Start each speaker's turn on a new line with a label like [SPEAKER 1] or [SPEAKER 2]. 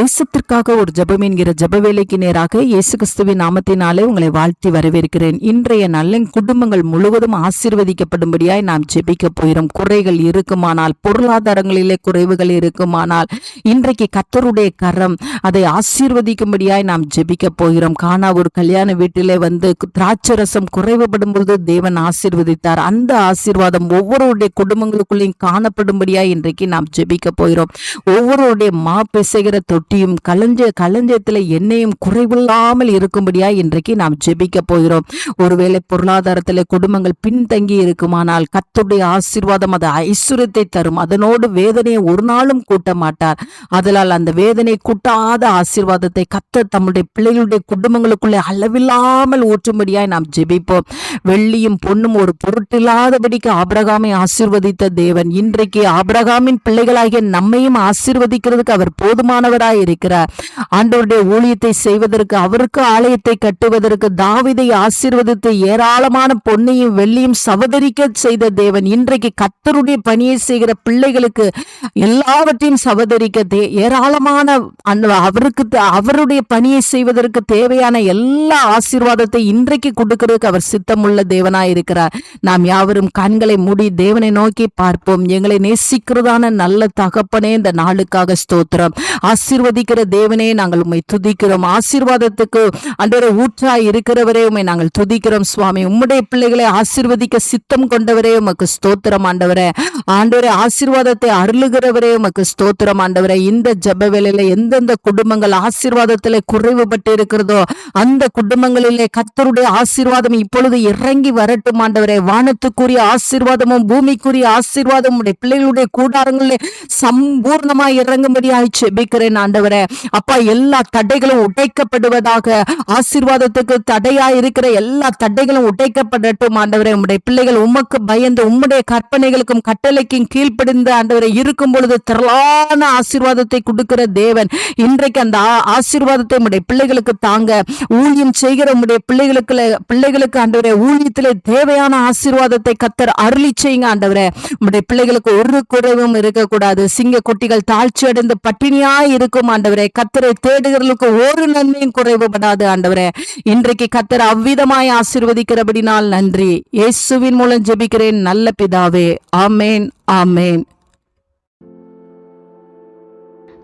[SPEAKER 1] தேசத்திற்காக ஒரு ஜபம் என்கிற ஜப வேலைக்கு நேராக இயேசு கிறிஸ்துவின் நாமத்தினாலே உங்களை வாழ்த்தி வரவேற்கிறேன். இன்றைய நல்ல குடும்பங்கள் முழுவதும் ஆசீர்வதிக்கப்படும்படியாய் நாம் ஜெபிக்க போகிறோம். குறைகள் இருக்குமானால் பொருளாதாரங்களிலே குறைவுகள் இருக்குமானால் இன்றைக்கு கத்தருடைய கரம் அதை ஆசீர்வதிக்கும்படியாய் நாம் ஜெபிக்க போகிறோம். காணா ஒரு கல்யாண வீட்டிலே வந்து திராட்சரசம் குறைவுபடும் பொழுது தேவன் ஆசீர்வதித்தார். அந்த ஆசீர்வாதம் ஒவ்வொருடைய குடும்பங்களுக்குள்ளேயும் காணப்படும்படியாய் இன்றைக்கு நாம் ஜெபிக்க போகிறோம். ஒவ்வொருடைய மா பிசைகிற தொட்டியும் களஞ்ச களஞ்சத்தில் எண்ணெயும் குறைவில்லாமல் இருக்கும்படியாய் இன்றைக்கு நாம் ஜெபிக்க போகிறோம். ஒருவேளை பொருளாதாரத்தில் குடும்பங்கள் பின்தங்கி இருக்குமானால் கத்துடைய ஆசீர்வாதம் அது ஐஸ்வர்யத்தை தரும். அதனோடு வேதனையை ஒரு நாளும் கூட்ட மாட்டார். அதனால் அந்த வேதனை கூட்டாத ஆசீர்வாதத்தை கத்த தம்முடைய பிள்ளைகளுடைய குடும்பங்களுக்குள்ளே அளவில்லாமல் ஊற்றும்படியாய் நாம் ஜெபிப்போம். வெள்ளியும் பொண்ணும் ஒரு பொருட்டில்லாதபடிக்கு ஆபிரகாமை ஆசீர்வதித்த தேவன். இன்றைக்கு ஆபிரகாமின் பிள்ளைகளாகிய நம்மையும் ஆசீர்வதிக்கிறதுக்கு அவர் போதுமானவராய் இருக்கிறார். ஆண்டவருடைய ஊழியத்தை செய்வதற்கு அவருக்கு ஆலயத்தை கட்டுவதற்கு தாவிதை ஆசீர்வதித்து ஏராளமான பொன்னையும் வெள்ளியும் சவதரிக்க செய்த தேவன் இன்றைக்கு கத்தருடைய பணியை செய்கிற பிள்ளைகளுக்கு எல்லாவற்றையும் சவதரிக்க தே ஏராளமான அந்த அவருக்கு அவருடைய பணியை செய்வதற்கு தேவையான எல்லா ஆசீர்வாதத்தை இன்றைக்கு கொடுக்கிறதுக்கு அவர் சித்தமுள்ள தேவனாய் இருக்கிறார். நாம் யாவரும் கண்களை மூடி தேவனை நோக்கி பார்ப்போம். எங்களை நேசிக்கிறதான நல்ல தகப்பனே இந்த நாளுக்காக ஸ்தோத்திரம். ஆசீர்வதிக்கிற தேவனே நாங்கள் உண்மை துதிக்கிறோம். ஆசீர்வாதத்துக்கு அன்றரை ஊற்றாய் இருக்கிறவரே உண்மை நாங்கள் துதிக்கிறோம் சுவாமி. உம்முடைய பிள்ளைகளை ஆசீர்வதிக்க சித்தம் கொண்டவரே உமக்கு ஸ்தோத்திரம் ஆண்டவரே. ஆண்டவரே ஆசீர்வாதத்தை அருளுகிறவரே உமக்கு ஸ்தோத்திரம் ஆண்டவரே. இந்த ஜப வேலையில எந்தெந்த குடும்பங்கள் ஆசீர்வாதத்தில் குறைவுபட்டு இருக்கிறதோ அந்த குடும்பங்களிலே கத்தருடைய ஆசீர்வாதம் இப்பொழுது இறங்கி வரட்டும் ஆண்டவரே. வானத்துக்குரிய ஆசீர்வாதமும் பூமிக்குரிய ஆசீர்வாதம் உடைய பிள்ளைகளுடைய கூடாரங்களிலே சம்பூர்ணமாய் இறங்கும்படியாய் செபிக்கிறேன் நான் ஆண்டவரே. அப்பா எல்லா தடைகளும் உடைக்கப்படுவதாக ஆசீர்வாதத்துக்கு தடையா இருக்கிற எல்லா தடைகளும் உடைக்கப்படட்டும் ஆண்டவரே. உம்முடைய பிள்ளைகள் உமக்கு பயந்து உம்முடைய கற்பனைகளுக்கும் கட்டளைக்கும் கீழ்ப்படிந்து ஆண்டவரை இருக்கும் பொழுது திரளான ஆசீர்வாதத்தை கொடுக்கிற தேவன் இன்றைக்கு அந்த ஆசீர்வாதத்தை உம்முடைய பிள்ளைகளுக்கு தாங்க. ஊழியம் செய்கிற உம்முடைய பிள்ளைகளுக்கு பிள்ளைகளுக்கு ஆண்டவரே ஊழியத்திலே தேவையான ஆசீர்வாதத்தை கத்தர் அருளி செய்யுங்க ஆண்டவரே. உம்முடைய பிள்ளைகளுக்கு ஒரு குறைவும் இருக்கக்கூடாது. சிங்க குட்டிகள் தாழ்ச்சி அடைந்து பட்டினியாய் இருக்கும் ஆண்டவரே கத்தரை தேடுகிறவர்களுக்கு ஒரு நன்மையும் குறைவுபடாது ஆண்டவரே. இன்றைக்கு கத்தர் அவ்விதமாய் ஆசிர்வதிக்கிறபடினால் நன்றி. இயேசுவின் மூலம் ஜெபிக்கிறேன் நல்ல பிதாவே. ஆமேன் ஆமேன்.